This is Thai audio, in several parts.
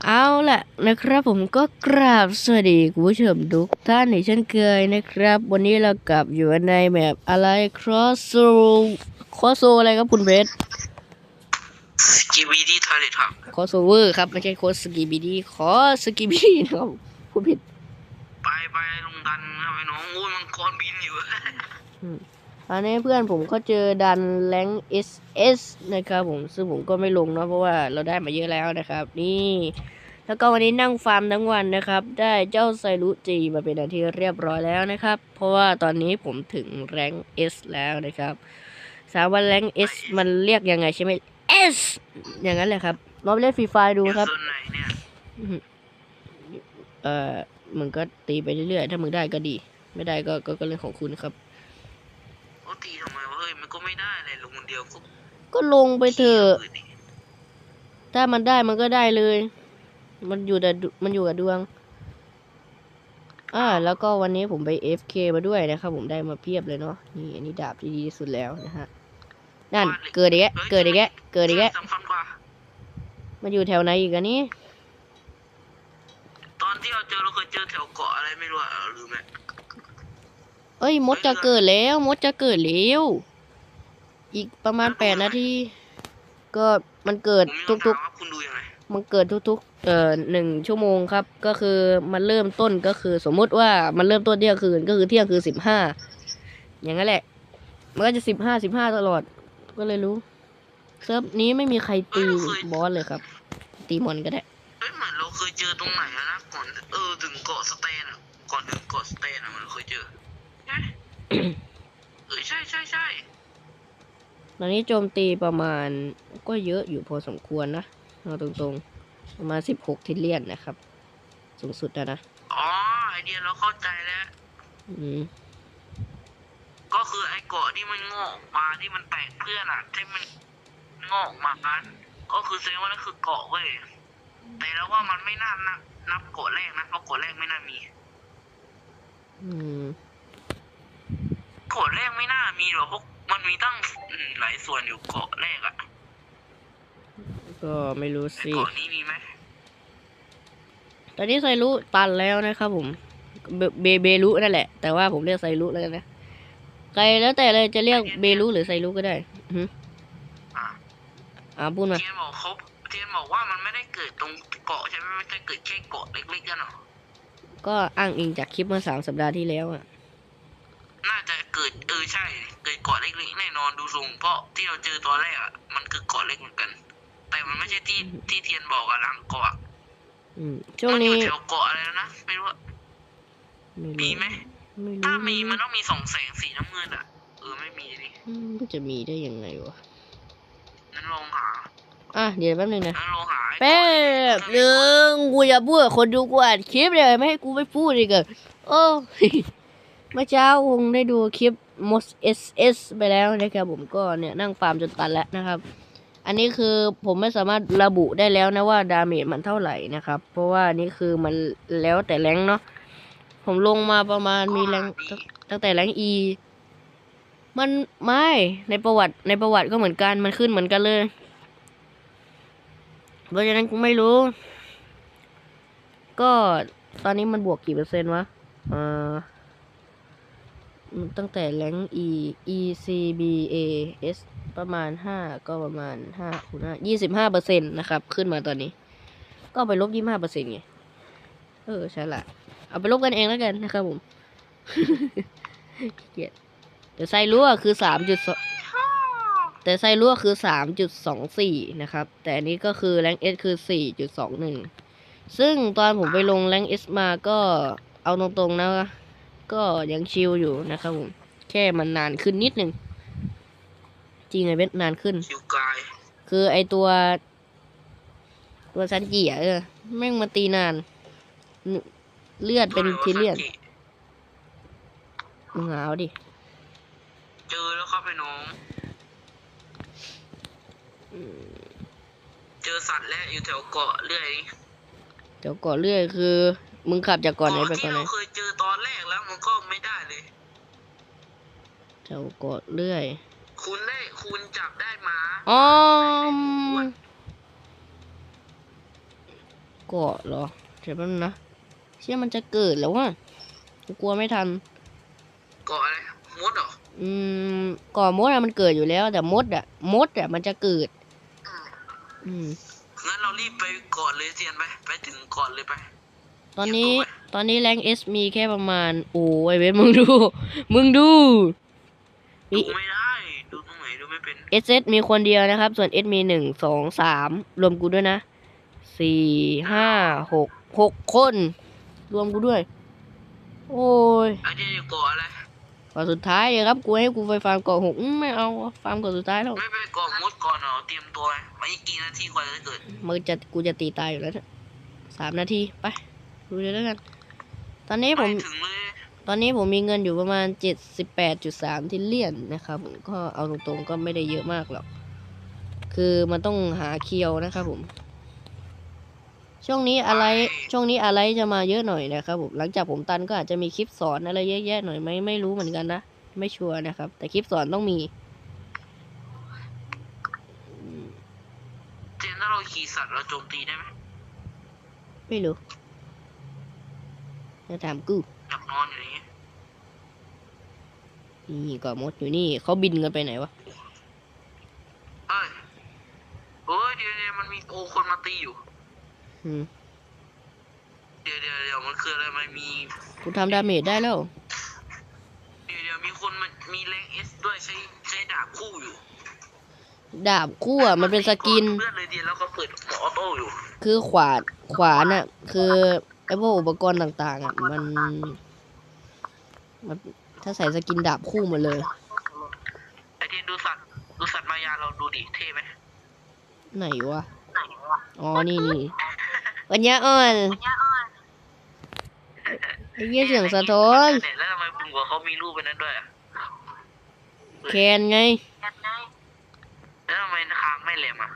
เอาล่ะนะครับผมก็กราบสวัสดีคุณผู้ชมทุกท่านในเช่นเคยนะครับ วันนี้เรากลับอยู่ในแมปอะไร cross o cross o อะไรครับคุณเบรดกีวีดีทอยเลทครับ crossover ครับไม่ใช่ cross ski b d ขอ ski b d นะครับพูดผิด ไปไปลงดันครับไอ้น้องโอ้ยมันคอนบินอยู่ อันนี้เพื่อนผมก็เจอดันแรง SS นะครับผมซึ่งผมก็ไม่ลงเนาะเพราะว่าเราได้มาเยอะแล้วนะครับ นี่แล้วก็วันนี้นั่งฟาร์มทั้งวันนะครับ ได้เจ้าไซรุจีมาเป็นอันที่เรียบร้อยแล้วนะครับ เพราะว่าตอนนี้ผมถึงแรง S แล้วนะครับสามวันแรง S มันเรียกยังไงใช่ไหม S อย่างนั้นแหละครับลองไปเล่นฟรีไฟดูครับส่วนไหนเนี่ยเอ่อมึงก็ตีไปเรื่อยๆ ถ้ามึงได้ก็ดี ไม่ได้ก็ก็ก็เรื่องของคุณครับ โอ้ตีทำไมวะเฮ้ยมันก็ไม่ได้เลยลงคนเดียวก็ก็ลงไปเถอะถ้ามันได้มันก็ได้เลย มันอยู่แต่ดมันอยู่กับดวง อ่า แล้วก็วันนี้ผมไป FK มาด้วยนะครับ ผมได้มาเพียบเลยเนาะนี่อันนี้ดาบที่ดีที่สุดแล้วนะฮะนั่นเกิดอีกแกเกิดอีกแกเกิดอีกแกสำคัญกว่ามันอยู่แถวไหนอีกอันนี้ตอนที่เราเจอเราเคยเจอแถวเกาะอะไรไม่รู้อะเออลืมแล้ว เอ้ยมดจะเกิดแล้ว มดจะเกิดแล้วอีกประมาณแปดนาทีก็มันเกิดผมมีทุกคำถามว่าคุณดูยังไงๆมันเกิดทุกๆ เอ่อหนึ่งชั่วโมงครับ ก็คือมันเริ่มต้นก็คือ สมมุติว่ามันเริ่มต้นเที่ยงคืนก็คือเที่ยงคือสิบห้าอย่างนั้นแหละ มันก็จะสิบห้าสิบห้าตลอด ก็เลยรู้เซิร์ฟนี้ไม่มีใครตีบอสเลยครับ ตีมอนก็ได้เฮ้ยเหมือนเราเคยเจอตรงไหนอะนะก่อนเออถึงเกาะสเตนอะก่อนถึงเกาะสเตนอะมันเคยเจอ เอ๊ะเออใช่ใช่ใช่ตอนนี้โจมตีประมาณก็เยอะอยู่พอสมควรนะเอาตรงๆ ประมาณสิบหกทิลเลียนนะครับ สูงสุดนะนะ อ๋อไอเดียเราเข้าใจแล้วอืมก็คือไอ้เกาะที่มันงอกออกมาที่มันแตกเพื่อนอะที่มันงอกออกมากันก็คือแสดงว่านั่นคือเกาะเว้ยแต่แล้วว่ามันไม่น่านับนับเกาะแรกนะเพราะเกาะแรกไม่น่ามี อืม เกาะแรกไม่น่ามีหรอกเพราะมันมีตั้งอืมหลายส่วนอยู่เกาะแรกอะก็ไม่รู้แต่สิ เกาะนี้มีไหมตอนนี้ไซรุตันแล้วนะครับผมเบเบเบรุนั่นแหละ แต่ว่าผมเรียกไซรุแล้วกันนะ ใครแล้วแต่เลยจะเรียกเบรุหรือไซรุก็ได้อือหืออะอ่าพูดมาเทียนบอกเขาเทียนบอกว่ามันไม่ได้เกิดตรงเกาะใช่ไหมมันจะเกิดแค่เกาะเล็กๆกันหรอ ก็อ้างอิงจากคลิปเมื่อสามสัปดาห์ที่แล้วอะ น่าจะเกิดเออใช่ เกิดเกาะเล็กๆแน่นอนดูทรงเพราะที่เราเจอตอนแรกอะมันคือเกาะเล็กเหมือนกัน แต่มันไม่ใช่ที่ที่เทียนบอกอะหลังเกาะอืมช่วงมัอนี้ยู่แถวเกาะอะไรแล้วนะไม่รู้ว่าไม่มีรู้ไหมไม่ถ้ารู้มีมันต้องมีสองแสงสีน้ำเงินอะเออไม่มีดิอืมจะมีได้ยังไงวะนั้นลองหาอะเดี๋ยวแป๊บนึงนะนั้นลองหาไอ้แป๊บหนึ่งกูจะพูดกับคนดูกูอัดคลิปเลยไม่ให้กูไม่พูดอีกเหรอโอ้ เมื่อเช้าคงได้ดูคลิป mos ss ไปแล้วนะครับผมก็เนี่ยนั่งฟาร์มจนตันแล้วนะครับ อันนี้คือผมไม่สามารถระบุได้แล้วนะว่าดาเมจมันเท่าไหร่นะครับ เพราะว่านี่คือมันแล้วแต่แรงเนาะผมลงมาประมาณมีแรงตั้งแต่แรง E มันไม่ในประวัติในประวัติก็เหมือนกันมันขึ้นเหมือนกันเลยเพราะฉะนั้นกูไม่รู้ ก็ตอนนี้มันบวกกี่เปอร์เซ็นต์วะเอ่อ ตั้งแต่แรง E E C B A S ประมาณห้าก็ประมาณห้าคูณห้ายี่สิบห้าเปอร์เซ็นต์นะครับ ขึ้นมาตอนนี้ ก็ไปลบยี่ห้าเปอร์เซ็นต์ไง เออใช่ละเอาไปลบกันเองแล้วกันนะครับผมเกียดี๋ยวไซรั่วคือสามจุดสแต่ไซรั่วคือสามจุดสองสี่นะครับ แต่อันนี้ก็คือแรงเอสคือสี่จุดสองหนึ่งซึ่งตอนผมไปลงแรงเอสมาก็เอาตรงๆนะ ก็ยังชิลอยู่นะครับผมแค่มันนานขึ้นนิดนึง จริงไงเบ็ดนานขึ้นคิวกายคือไอตัว ตัวซันจิอะเออแม่งมาตีนานนเลือดเป็นทีเลียนมึงหาวดิ เจอแล้วครับไอ้น้อง เจอสัตว์แล้วอยู่แถวเกาะเรื่อยเดี๋ยวก่อนเรื่อยคือ มึงขับจากก่อนไหนไปก่ที่อนไหนเราเคยเจอตอนแรกแล้วมันก็ไม่ได้เลยแถวก่อนเรื่อย คุณได้คุณจับได้หมาอ๋อมเกาะเหรอเดี๋ยวแป๊บนึงนะ เชื่อมันจะเกิดแล้วว่ะกูกลัวไม่ทันเกาะอะไรมดเหรออืมก่อมดอะมันเกิดอยู่แล้ว แต่มดอะมดอะมันจะเกิด อืมงั้นเรารีบไปก่อนเลยเซียนไป ไปถึงก่อนเลยไป ตอนนี้ตอนนี้แรงเอสมีแค่ประมาณ โอ้ยเวทมึงดู มึงดูดูมีไม่ได้ ดูตรงไหนดูไม่เป็นเอสเอมีคนเดียวนะครับ ส่วนเอสมีหนึ่งสองสามรวมกูด้วยนะสี่ห้าหกหกคน รวมกูด้วย โอ้ยไอ้ที่อยู่เกาะอะไรก่อนสุดท้ายเลยครับกูให้กูไปฟาร์มเกาะหกอืมไม่เอาฟาร์มก่อนสุดท้ายแล้วไม่ไปเกาะมดก่อนเหรอเตรียมตัวไหมไม่กี่นาทีกว่าจะเกิดมึงจะกูจะตีตายอยู่แล้วเนี่ยสามนาทีไป ดูเลยแล้วกัน ตอนนี้ไปผมถึงเลยตอนนี้ผมมีเงินอยู่ประมาณเจ็ดสิบแปดจุดสามทิลเลียนนะครับผมก็เอาตรงๆก็ไม่ได้เยอะมากหรอก คือมันต้องหาเคียวนะครับผม ช่วงนี้อะไร ช่วงนี้อะไรจะมาเยอะหน่อยนะครับผม หลังจากผมตันก็อาจจะมีคลิปสอนอะไรเยอะแยะหน่อยไหมไม่รู้เหมือนกันนะ ไม่ชัวร์นะครับ แต่คลิปสอนต้องมี เจนถ้าเราขี่สัตว์เราโจมตีได้ไหมไม่รู้ จะถามกูอยากนอนอยู่อย่างนี้นี่ก็มดอยู่นี่เขาบินกันไปไหนวะเฮ้ยเฮ้ยเดี๋ยวเดี๋ยวมันมีโอคนมาตีอยู่อืมเดี๋ยวเดี๋ยวเดี๋ยวมันคืออะไรมันมีกูทำดาเมจได้แล้ว เดี๋ยวเดี๋ยวมีคนมันมีแรงเอสด้วยใช้ใช้ดาบคู่อยู่ดาบคู่อะมันเป็นสกิน เพื่อนเลยดีแล้วก็เปิดหมอออโต้อยู่ คือขวานขวานอะคือ ไอ้พวกอุปกรณ์ต่างๆอะมันมัน ถ้าใส่สกินดาบคู่หมดเลย ไอเทียนดูสัตว์ดูสัตว์มายาเราดูดิเท่ไหมไหนวะ อ๋อ นี่นี่วันยาอ่อนไอ้เหี้ยเสียงสะท้อนเนี่ยแล้วทำไมคุณหัวเขามีรูปเป็นนั้นด้วยอะแคนไง แล้วทำไมคางไม่แหลมอะ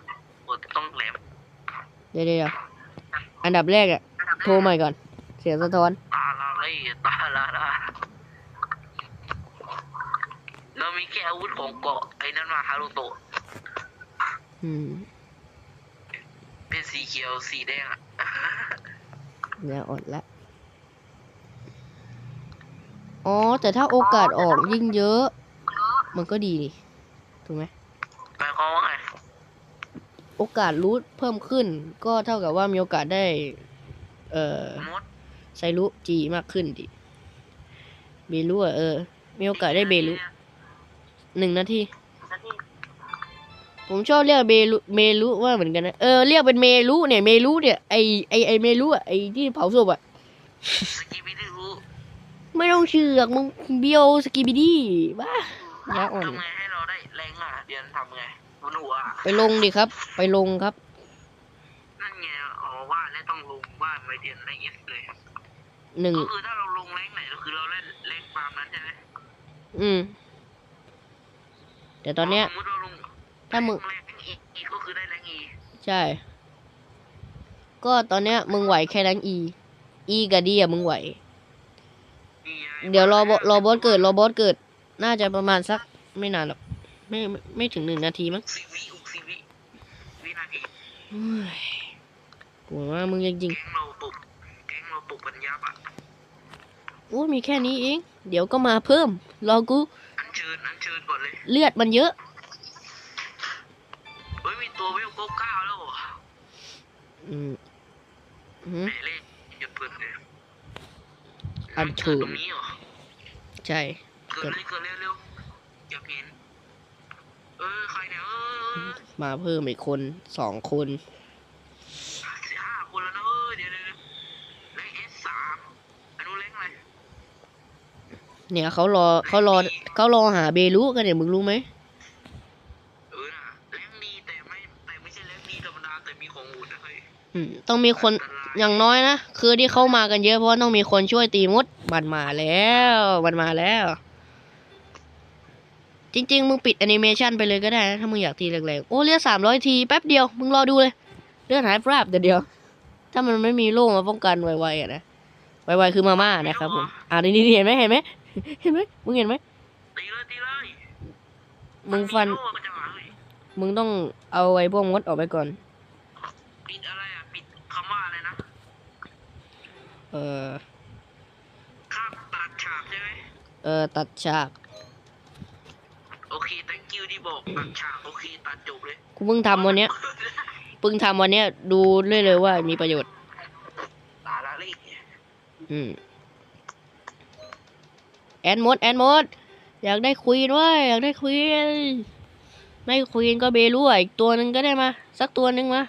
กดต้องแหลม เดี๋ยวเดี๋ยวอันดับแรกอะ โทรใหม่ก่อน เสียงสะท้อนตาละเลยตาละละเรามีแค่อาวุธของเกาะไอ้นั่นมาฮารุโตะอืม เป็นสีเขียวสีแดงอะเนี่ยอดละ อ๋อ แต่ถ้าโอกาสออกยิ่งเยอะ มันก็ดีนี่ถูกไหมหมายความว่าไง โอกาสรูทเพิ่มขึ้น ก็เท่ากับว่ามีโอกาสได้ เอ่อมดไซรุจีมากขึ้นดิเบลุอะเออ มีโอกาสได้เบลุหนึ่งนาที ผมชอบเรียกเบลุเมลุว่าเหมือนกันนะ เออ เรียกเป็นเมลุเนี่ย เมลุเนี่ย ไอไอไอเมลุอะ ไอที่เผาศพอะสกีบิดูรู้ไม่ต้องเชือกมึงเบียวสกีบิดี้บ้ายาอ่อนทำไงให้เราได้แรงอะเดียนทำไงบนหัวอะไปลงดิครับ ไปลงครับ นั่นไงอ๋อว่าแล้วต้องลงว่า ไปเดียนแรงเอสเลยหนึ่ง ก็คือถ้าเราลงแรงไหนก็คือเราเล่นแรงฟาร์มนั้นใช่ไหมอืม แต่ตอนเนี้ย สมมติเราลงถ้ามึง แรงอีอีก็คือได้แรงอีใช่ ก็ตอนเนี้ย มึงไหวแค่นั้นอีอีกับดีอะมึงไหว นี่ไงเดี๋ยวรอบอรอบอสเกิดรอบอสเกิด น่าจะประมาณสักไม่นานหรอกไม่ไม่ไม่ถึงหนึ่งนาทีมั้งสิบวิอุกสิบวิวินาที เฮ้ย ปวดว่ามึงจริงแก๊งเราตกแก๊งเราตกปัญญาบัตรๆโอ้มีแค่นี้เอง เดี๋ยวก็มาเพิ่ม รอกูอันเชิญอันเชิญก่อนเลย เลือดมันเยอะเฮ้ยมีตัววิวเก้าเก้าแล้วเหรออืมหืมแหม่เล่นอย่าเปิดเลยอันเชิญตรงนี้เหรอใช่เกิดเลยเกิดเร็วเร็วๆอย่าเห็นเออใครเนี่ยเออมาเพิ่มอีกคนสองคนสี่ห้า คนแล้วนะเออเดี๋ยวเดี๋ยวเดี๋ยวเลขเอสสามอนุเล็กอะไรเนี่ยเขารอเขารอเขารอหาเบลุกันเนี่ยมึงรู้ไหมเออน่ะเล็กดีแต่ไม่แต่ไม่ใช่เล็กดีธรรมดาแต่มีของอุ่นนะเฮ้ยอืมต้องมีคนอย่างน้อยนะคือที่เข้ามากันเยอะเพราะว่าต้องมีคนช่วยตีมดมันมาแล้วมันมาแล้ว จริง ๆ มึงปิดแอนิเมชันไปเลยก็ได้นะถ้ามึงอยากทีแรงๆโอ้เลือดสามร้อยทีแป๊บเดียว มึงรอดูเลยเลือดหายแป๊บเดียวเดียว ถ้ามันไม่มีโล่มาป้องกันไวๆอะนะไวๆคือมาม่านะครับผมอ่านี่นี่เห็นไหมเห็นไหมเห็นไหมมึงเห็นไหมตีเลยตีเลยมึงฟันโล่มันจะมาเฮ้ยมึงต้องเอาไอ้พวกมดออกไปก่อนปิดอะไรอะปิดคำว่าอะไรนะเออข้ามตัดฉากใช่ไหมเออตัดฉากโอเค thank you ที่บอกตัดฉากโอเคตัดจบเลยกูเพิ่งทำวันเนี้ยเพิ่งทำวันเนี้ยดูเลยเลยว่ามีประโยชน์ตาละเลยเนี่ยอืมแอนมดแอนมดอยากได้ควีนเว้ยอยากได้ควีนไม่ควีนก็เบลูอะอีกตัวหนึ่งก็ได้มาสักตัวหนึ่งมา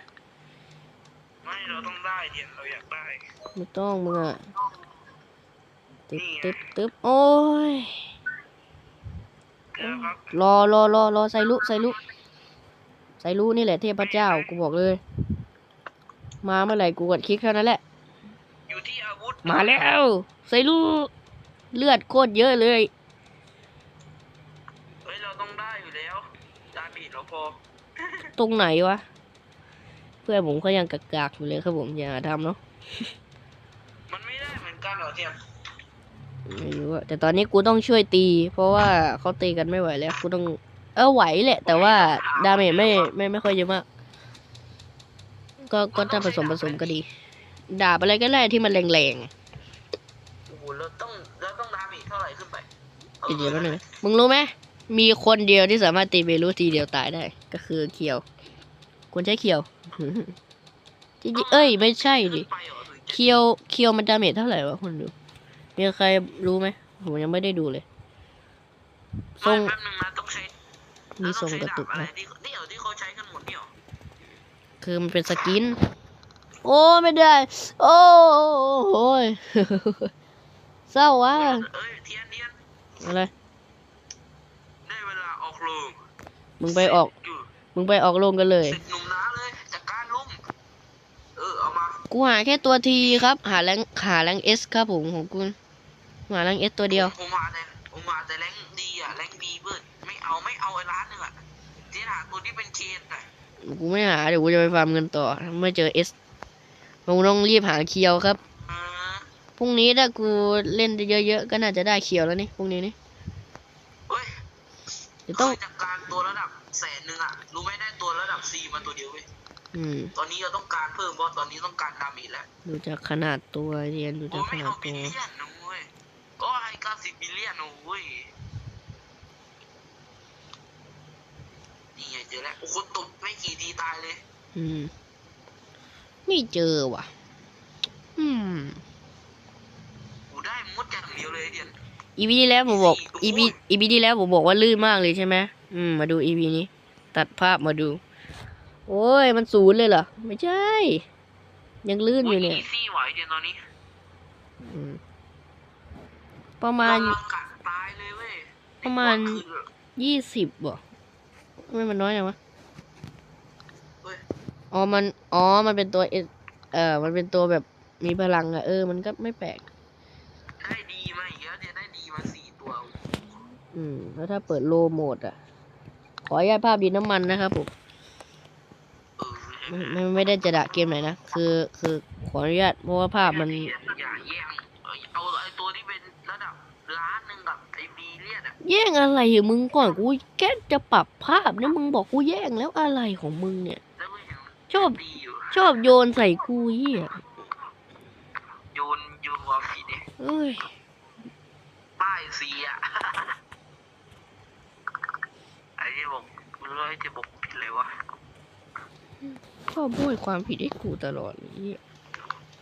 ไม่เราต้องได้เดี๋ยวเราอยากได้ไม่ต้องมึงอะตึ๊บตึ๊บตึ๊บโอ้ยเดี๋ยวครับรอรอรอรอใส่ลุใส่ลุใส่ลุนี่แหละเทพเจ้ากูบอกเลย มาเมื่อไหร่กูกดคลิกเท่านั้นแหละ อยู่ที่อาวุธ มาแล้วใส่ลุเลือดโคตรเยอะเลย เฮ้ยเราต้องได้อยู่แล้วดาบีดเราพอ ตรงไหนวะ เพื่อนผมเขายังกากๆอยู่เลยครับผมอย่าทำเนาะ มันไม่ได้เหมือนกันเหรอเทียมไม่รู้อะแต่ตอนนี้กูต้องช่วยตี เพราะว่าเขาตีกันไม่ไหวแล้ว กูต้อง เออไหวแหละ แต่ว่าดาเมจไม่ไม่ไม่ค่อยเยอะมาก ก็ก็ถ้าผสมผสมก็ดี ดาบอะไรก็ได้ที่มันแรงๆโอ้โหเราต้องเราต้องดาบีดเท่าไหร่ขึ้นไปเดี๋ยวแป๊บนึงนะมึงรู้ไหมมีคนเดียวที่สามารถตีเบลูทีเดียวตายได้ ก็คือเคียวควรใช้เคียว จริงๆเอ้ย ไม่ใช่ดิขึ้นไปเหรอถึงจะเคียวเคียวมันดาเมจเท่าไหร่วะคุณดูมีใครรู้ไหมผมยังไม่ได้ดูเลยทรงไม่แป๊บนึงนะต้องใช้ มีทรงกระตุกอะไรนะที่นี่เหรอที่เขาใช้กันหมดนี่เหรอคือมันเป็นสกิน โอ้ไม่ได้ โอ้โหยเศร้าว่ะเอ้ยเทียนเทียนอะไรได้เวลาออกโรงมึงไปออกอยู่มึงไปออกโรงกันเลยเสร็จหนุ่มน้าเลยจากการลุ่มเออเอามากูหาแค่ตัวทีครับ หาแรงหาแรงเอสครับผมของคุณหาแรงเอสตัวเดียวผมมาแต่ผมมาแต่แรงดีอะแรงบีเบิร์ดไม่ เอาไม่เอาไอ้ร้านหนึ่งอะเจ๊หาตัวที่เป็นเชนอะกูไม่หาเดี๋ยวกูจะไปฟาร์มเงินต่อถ้าไม่เจอเอสมึงต้องรีบหาเคียวครับเออพรุ่งนี้ถ้ากูเล่นเยอะๆก็น่าจะได้เคียวแล้วนี่พรุ่งนี้นี่เฮ้ยเดี๋ยวต้องเคยจากการตัวระดับแสนหนึ่งอะรู้ไหมได้ตัวระดับซีมาตัวเดียวเว้ยอืมตอนนี้เราต้องการเพิ่มเพราะตอนนี้ต้องการดาเมจแล้วดูจากขนาดตัวเรียนดูโอ้จากขไม่นาเอาดบิตัลวเลียนนะเว้ยก็ให้เก้าสิบบิลเลียนนะเว้ย นี่ไงเจอแล้วโอ้โหตบไม่กี่ทีตายเลย อืม ไม่เจอว่ะ อืมกูได้มดอย่างเดียวเลยเดียนอีพีที่แล้วผมบอกโอ้ยอีพีอีพีที่แล้วผมบอกว่าลื่นมากเลยใช่ไหมอืม มาดูอีพีนี้ ตัดภาพมาดู โอ้ย มันศูนย์เลยเหรอ ไม่ใช่ ยังลื่นอยู่เนี่ยอีซี่ไหวเดียนตอนนี้อืมประมาณเรกัดตายเลยเว้ยประมาณในวันคืนอะยี่สิบบ่ ทำไมมันน้อยจังวะเฮ้ยอ๋อมันอ๋อมันเป็นตัวเอเออมันเป็นตัวแบบมีพลังอะเออ มันก็ไม่แปลกได้ดีมาอีกแล้วเดียนได้ดีมาสี่ตัว อืม แล้วถ้าเปิดโลโหมดอะขออนุญาตภาพดินน้ำมันนะครับผมเออไม่ไม่ไม่ได้จะด่าเกมไหนนะ คือ คือขออนุญาตเพราะว่าภาพมัน แย่งอะไรอยู่มึงก่อนกูแค่จะปรับภาพนะมึงบอกกูแย่งแล้วอะไรของมึงเนี่ยแล้วก็เห็นมันชอบดีอยู่ชอบโยนใส่กูเหี้ยโยนโยนวาฟีเนี่ยเอ้ยป้ายสีอะไอ้ที่บอกไม่รู้ไอ้ที่บอกผิดเลยวะชอบโบยความผิดให้กูตลอดเลยเหี้ย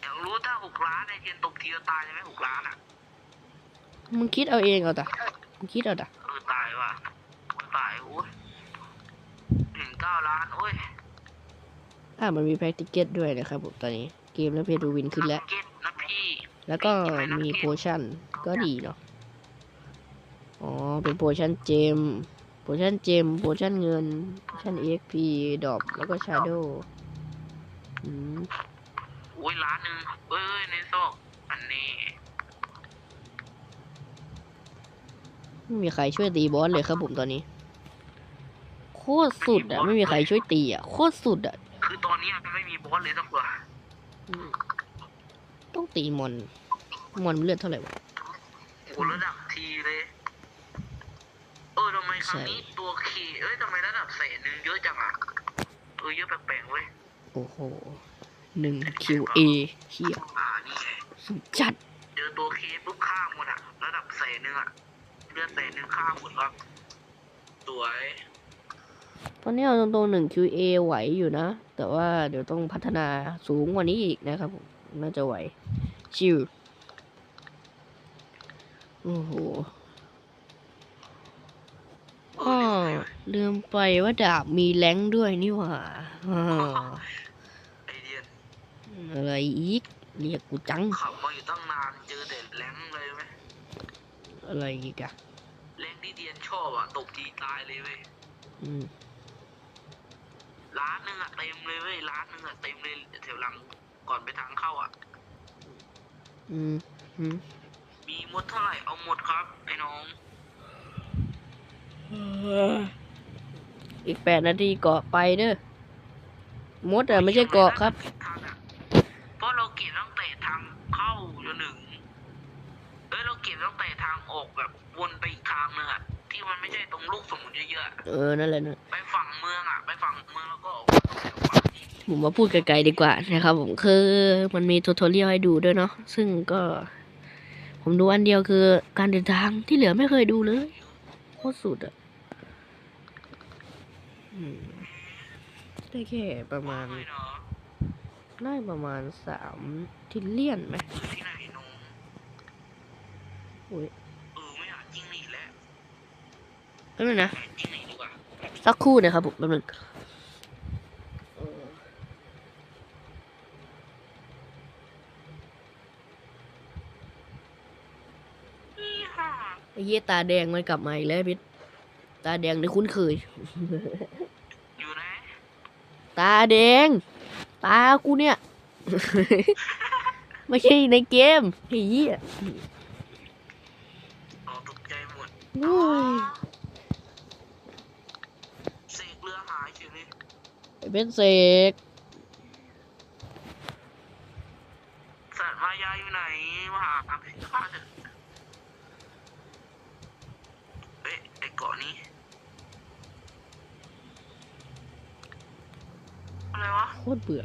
อยากรู้ถ้าหกล้านไอ้เทียนตกทีจะตายใช่ไหมหกล้านอะมึงคิดเอาเองเอาแต่ มึงคิดเอาแต่เออตายว่ะตายโอ้ยหนึ่งเก้าล้านโอ้ยอ่ามันมีแพ็กติเกตด้วยนะครับผมตอนนี้เกมแล้วเพดูวินขึ้นแล้ว เก็ตนะพี่แล้วก็มีโพชั่นก็ดีเนาะอ๋อเป็นโพชั่นเจมโพชั่นเจมโพชั่นเงินโพชั่น EXP ดอบแล้วก็ชาโดอืมโอ้ยล้านหนึ่งเอ้ยในซอกอันนี้ ไม่มีใครช่วยตีบอสเลยครับผมตอนนี้ โคตรสุดอะ ไม่มีใครช่วยตีอะ โคตรสุดอะ คือตอนนี้ไม่มีบอสเลยสักตัวอืมต้องตีมอน มอนเลือดเท่าไหร่วะโอ้ระดับทีเลย เออทำไมครั้งนี้ตัวเคเอ้ยทำไมระดับแสนหนึ่งเยอะจังอะเออเยอะแปลกๆเว้ย โอ้โหหนึ่ง QA เฮียอ่านี่ไงสุดจัด เจอตัวเคสปุ๊บฆ่าหมดอะระดับแสนหนึ่งอะ เลือดแสนหนึ่งฆ่าหมดครับสวยตอนนี้เอาตรงๆหนึ่ง QA ไหวอยู่นะ แต่ว่าเดี๋ยวต้องพัฒนาสูงกว่านี้อีกนะครับผม น่าจะไหว ชิวโอ้โหอ้อลืมไปว่าดาบมีแรงค์ด้วยนี่หว่าอ้าวไอเดียนอะไรอีก เรียกกูจังขับมาอยู่ตั้งนานเจอแต่แรงเลยไหม อะไรอีกอะแรงที่เดียนชอบอะตกทีตายเลยเว้ยอืมร้านหนึงอะเต็มเลยเว้ยร้านหนึงอะเต็มเลยแถวหลังก่อนไปทางเข้าอะอืมอืมมีหมดเท่าไหร่เอาหมดครับ ไอ้น้อง อีกแปดนาทีเกาะไปเด้อมดอะไม่ใช่เกาะครับ ทางอะเพราะเราเก็บตั้งแต่ทางเข้าจนถึงเอ้ยเราเก็บตั้งแต่ทางออ กแบบวนไปอีกทางหนึงอะที่มันไม่ใช่ตรงลูกสมุนเยอะๆอะเออนั่นแหละนะไปฝั่งเมืองอะไปฝั่งเมืองแล้วก็ออกมาตรงแถวฝั่งที่ผมมาพูดไกลๆดีกว่านะครับ ผมคือมันมีทูทอเรียลให้ดูด้วยเนาะซึ่งก็ ผมดูอันเดียวคือการเดินทางที่เหลือไม่เคยดูเลยโคตรสุดอะอืมได้แค่ประมาณไม่เนาะได้ประมาณสามทิลเลียนไหมคือที่ไหนน้องโอ้ย เออไม่อยากจิ้งหรีดแล้ว แป๊บนึงนะแอบจิ้งหรีดดีกว่าสักครู่นะครับผมแป๊บนึงเออนี่ค่ะไอ้เหี้ยตาแดงมันกลับมาอีกแล้วพิษตาแดงที่คุ้นเคย อยู่ไหนตาแดง ตากูเนี่ย ไม่ใช่ในเกมไอ้เหี้ยอ๋อตกใจหมด โอ้ย เสกเรือหายเฉยเลย ไอ้ เป็นเสกสัตว์มายาอยู่ไหนมาหาครับข้าเถอะเอ้ยไอเกาะนี้อะไรวะโคตรเบื่อ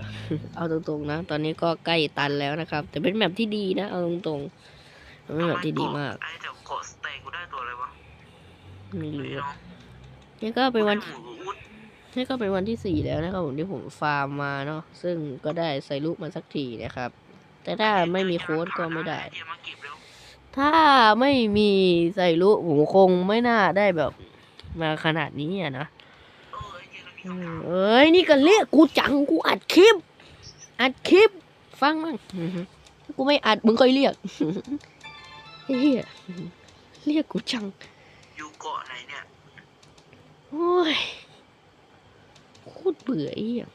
เอาตรงๆนะ ตอนนี้ก็ใกล้ตันแล้วนะครับ แต่เป็นแบบที่ดีนะ เอาตรงๆมันเป็นแบบที่ดีมากไอเจ้าเกาะสเตกกูได้ตัวอะไรวะไม่รู้ไอ้อะน้องนี่ก็เป็นวันกูได้หมูอุด นี่ก็เป็นวันที่สี่แล้วนะครับผมที่ผมฟาร์มมาเนาะซึ่งก็ได้ใส่ลูกมาสักทีนะครับ แต่ถ้าไม่มีโค้ดก็ไม่ได้เดี๋ยวมาเก็บเร็วถ้าไม่มีใส่ลูกผมคงไม่น่าได้แบบมาขนาดนี้อะนะเออไอเจเรามีอืคำมถามเอ้ยนี่ก็เรียกกูจังกูอัดคลิป อัดคลิป ฟังมั่งอือฮึถ้ากูไม่อัดมึงค่อยเรียกเฮียเรียกกูจังอยู่เกาะไหนเนี่ยโอ้ยโค ตรเบื่อไอ้เหี้ย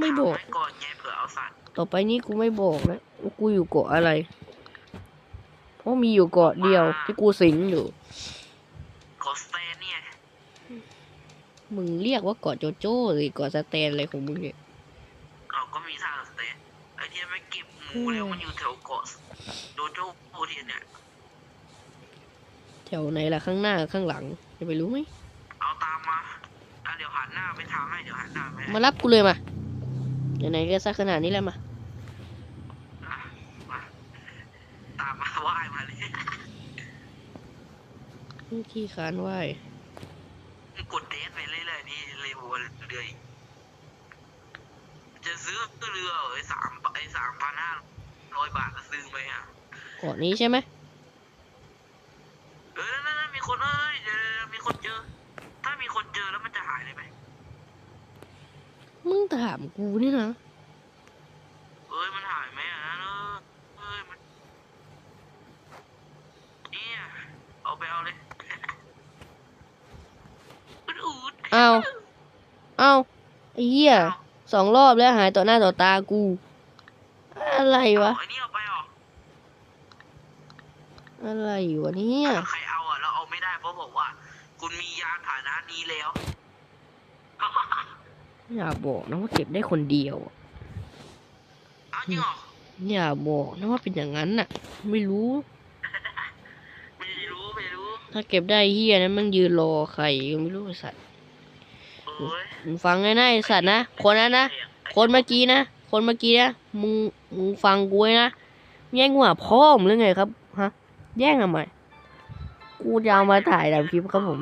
ไม่บอกถาว้ก่อนไงเผื่อเอาสัตว์ต่อไปนี้กูไม่บอกแล้วว่ากูอยู่เกาะอะไร เพราะมีอยู่เกาะเดียว ที่กูสิงอยู่เกาะสเตนเนี่ยมึงเรียกว่าเกาะโจโจ้หรือเกาะสแตนอะไรของมึงเนี่ยเอาก็มีท่าสเตนไอเทียไม่เก็บหมูแล้วมันอยู่แถวเกาะโดโจโอเทียเนี่ยแถวไหนล่ะข้างหน้าข้างหลังจะไปรู้ไหมเอาตามมาอะเดี๋ยว หันหน้าไปทางให้เดี๋ยวหันหน้าไปให้มารับกูเลยมาไหนๆก็สักขนาดนี้แล้วมาอะมาตามมาไหว้มาเลยขี้คานไหวกดเดสไปเรื่อยๆนี่เลยวัวเรืออีกจะซื้อเรือเหรอไอ้สามไอ้สามพันห้าร้อยบาทจะซื้อไหมอะเกาะนี้ใช่ไหมเออนั่นนั่นมีคนเอ้ยเดี๋ยวเดี๋ยวมีคนเจอ ถ้ามีคนเจอแล้วมันจะหายเลยไหมมึงถามกูนี่นะ เอ้ยมันหายไหมอะนั่นเออเอ้ยมันเนี่ยเอาไปเอาเลยอุดอุดเอาเอาไอ้เหี้ยสองรอบแล้วหายต่อหน้าต่อตากู อะไรวะ เอาไอ้นี่เอาไปเหรออะไรวะเนี่ยถ้าใครเอาอะเราเอาไม่ได้เพราะบอกว่า คุณมียานฐานะนี้แล้ว อย่าบอกนะว่าเก็บได้คนเดียวอะเอาจริงเหรออย่าบอกนะว่าเป็นอย่างนั้นน่ะ ไม่รู้ ไม่รู้ไม่รู้ถ้าเก็บได้เฮียนั้นมึงยืนรอใครก็ไม่รู้ไอ้สัตว์เอ้ยมึงฟังไงนะไอสัตว์นะคนนั้นนะคนเมื่อกี้นะคนเมื่อกี้นะมึงมึงฟังกูไว้นะแย่งหัวพ่อมหรือไงครับฮะ แย่งทำไม กูจะเอามาถ่ายทำคลิปครับผม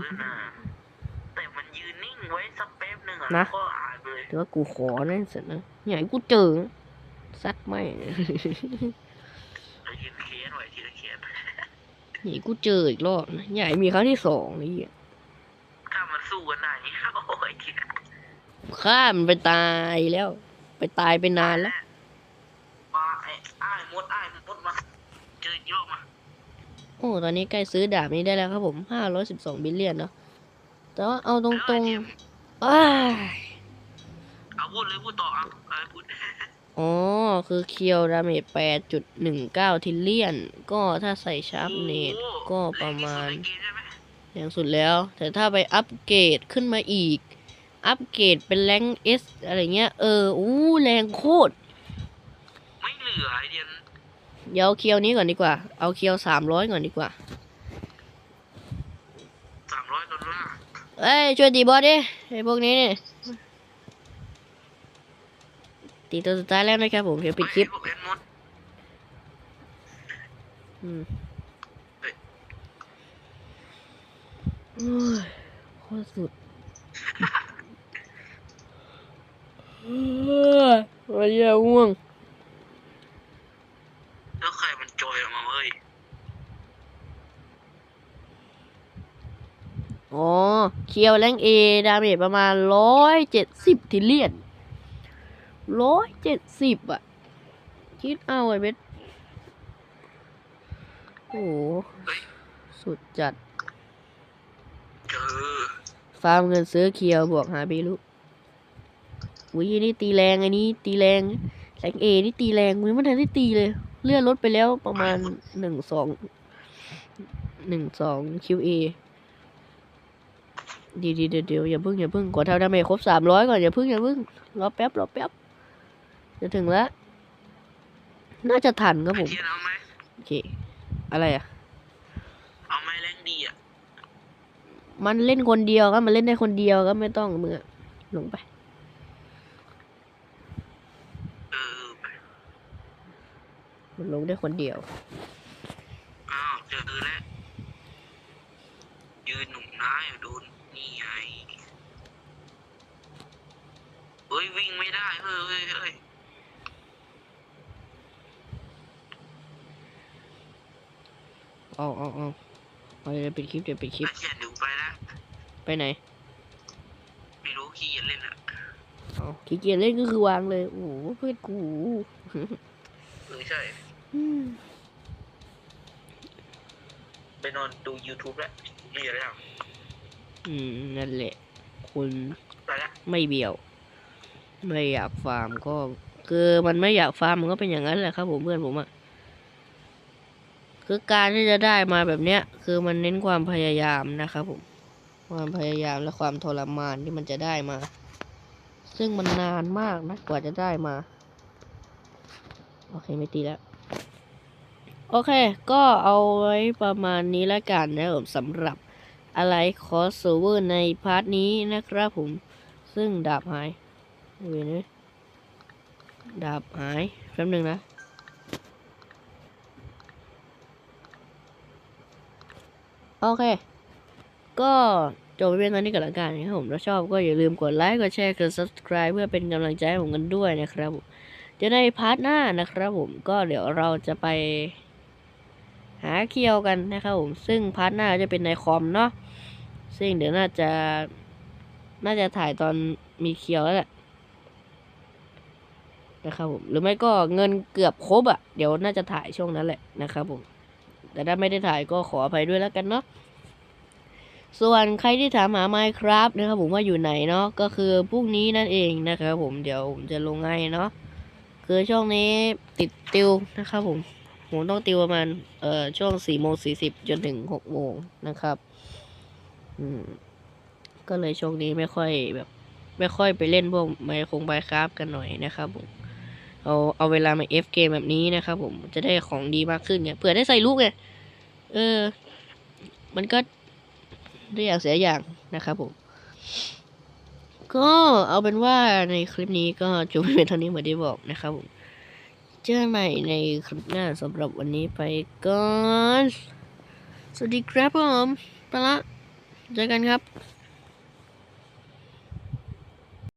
แต่มันยืนนิ่งไว้สักแป๊บหนึ่งอะนะก็หายไปเลยถือว่ากูขอนั่นเสร็จนะอย่าให้กูเจอซัดไม่เรายืนเคสไว้ทีละเคสอย่าให้กูเจออีกรอบนะอย่าให้มีครั้งที่สองนี่ถ้ามันสู้กันไหนโอ้ยฆ่ามันไปตายแล้ว ไปตายไปนานแล้วมาไอ้อ้ายมดอ้ายมดมาเจอเยอะมา โอ้ ตอนนี้ใกล้ซื้อดาบนี้ได้แล้วครับผมห้าร้อยสิบสองบิลเลียนเนาะ แต่ว่าเอาตรงๆอ้ายเอาพูดเลยพูดต่อเอาเอาพูดอ๋อ คือเคียวดาเมจแปดจุดหนึ่งเก้าทิลเลียน ก็ถ้าใส่ชาร์ปเนตก็ประมาณแรงที่สุดในเกมใช่ไหมแรงสุดแล้ว แต่ถ้าไปอัปเกรดขึ้นมาอีก อัปเกรดเป็นแรงเอสอะไรเงี้ย เออ อู้ แรงโคตร ไม่เหลือไอเดียน เดี๋ยวเอาเคียวนี้ก่อนดีกว่า เอาเคียวสามร้อยก่อนดีกว่าสามร้อยดอลลาร์เอ้ยช่วยตีบอสดิไอ้พวกนี้เนี่ยตีตัวสุดท้ายแล้วนะครับผมเดี๋ยวปิดคลิปไอ้พวกเอ็นมดอืมเฮ้ยโอ้ยโคตรสุดเฮ้ยวันนี้ง่วง แล้วใครมันจอยออกมาเว้ยอ๋อ เคียวแรงเอดาเมจประมาณร้อยเจ็ดสิบทิลเลียนร้อยเจ็ดสิบอะ คิดเอาไอ้เบ็ดโอ้โห สุดจัด เจอฟาร์มเงินซื้อเคียวบวกหาเบลุวินี่ตีแรงไอันนี้ตีแรงแรงเอนี่ตีแรงวิมันทันได้ตีเลย เลื่อนลดไปแล้วประมาณหนึ่งสองหนึ่งสองคิวเอดีดีเดี๋ยวเดี๋ยวอย่าเพิ่งอย่าเพิ่งกดเท่าดาเมจครบสามร้อยก่อนอย่าเพิ่งอย่าเพิ่งรอแป๊บรอแป๊บจะถึงแล้ว น่าจะทันครับไอผมเทียนเอาไหมโอเคอะไรอะเอาไหมแรงดีอะมันเล่นคนเดียวครับมันเล่นได้คนเดียวก็ไม่ต้องมือะลงไป เออไป มันลงได้คนเดียว อ้าวเจอแล้ว ยืนหนุ่มน้ายโดนนี่ไงเฮ้ยวิ่งไม่ได้เฮ้ยเฮ้ยเฮ้ยเอาเอาเอาเอาเดี๋ยวปิดคลิปเดี๋ยวปิดคลิปไอเทียนดูไปนะ ไปไหน ไม่รู้ขี้เกียจเล่นอะเอาขี้เกียจเล่นก็คือวางเลย โอ้โหเพื่อนกู เออใช่อืม ไปนอนดู YouTube แล้วนี่แล้วอืม นั่นแหละ คุณไปแล้วไม่เบี่ยว ไม่อยากฟาร์มก็คือมันไม่อยากฟาร์มมันก็เป็นอย่างนั้นแหละครับผมเพื่อนผมอะคือการที่จะได้มาแบบเนี้ย คือมันเน้นความพยายามนะครับผม ความพยายามและความทรมานที่มันจะได้มา ซึ่งมันนานมากนะกว่าจะได้มา โอเคไม่ตีแล้ว โอเค ก็เอาไว้ประมาณนี้แล้วกันนะครับผมสำหรับอะไรคอสเวอร์ในพาร์ทนี้นะครับผม ซึ่งดาบหายเว้ยนะดาบหายแป๊บหนึงนะ โอเค ก็จบไปเป็นตอนนี้ก่อนละกันนะครับผมถ้าชอบก็อย่าลืมกดไลค์ กดแชร์ กด subscribe เพื่อเป็นกำลังใจให้ผมกันด้วยนะครับผมเดี๋ยวในพาร์ทหน้านะครับผมก็เดี๋ยวเราจะไป หาเคียวกันนะครับผม ซึ่งพาร์ทหน้าจะเป็นในคอมเนาะ ซึ่งเดี๋ยวน่าจะ น่าจะถ่ายตอนมีเคียวแล้วแหละนะครับผม หรือไม่ก็เงินเกือบครบอะ่ะ เดี๋ยวน่าจะถ่ายช่วงนั้นแหละนะครับผม แต่ถ้าไม่ได้ถ่ายก็ขออภัยด้วยแล้วกันเนาะ ส่วนใครที่ถามหา Minecraft นะครับผมว่าอยู่ไหนเนาะ ก็คือพรุ่งนี้นั่นเองนะครับผม เดี๋ยวผมจะลงให้เนาะ คือช่วงนี้ติดติวนะครับผม ผมต้องติวประมาณเอ่อช่วงสี่โมงสี่สิบจนถึงหกโมงนะครับ อืม ก็เลยช่วงนี้ไม่ค่อยแบบ ไม่ค่อยไปเล่นพวกไมโคงไมคราฟกันหน่อยนะครับผมเอาเอาเวลามาเอฟเกมแบบนี้นะครับผมจะได้ของดีมากขึ้นไงเผื่อได้ใส่ลูกไงเออ มันก็ได้อย่างเสียอย่างนะครับผม ก็เอาเป็นว่าในคลิปนี้ก็จบไปเป็นเท่านี้เหมือนที่บอกนะครับผม เจอกันใหม่ในคลิปหน้าสำหรับวันนี้ไปก่อน สวัสดีครับผมไปละ เจอกันครับ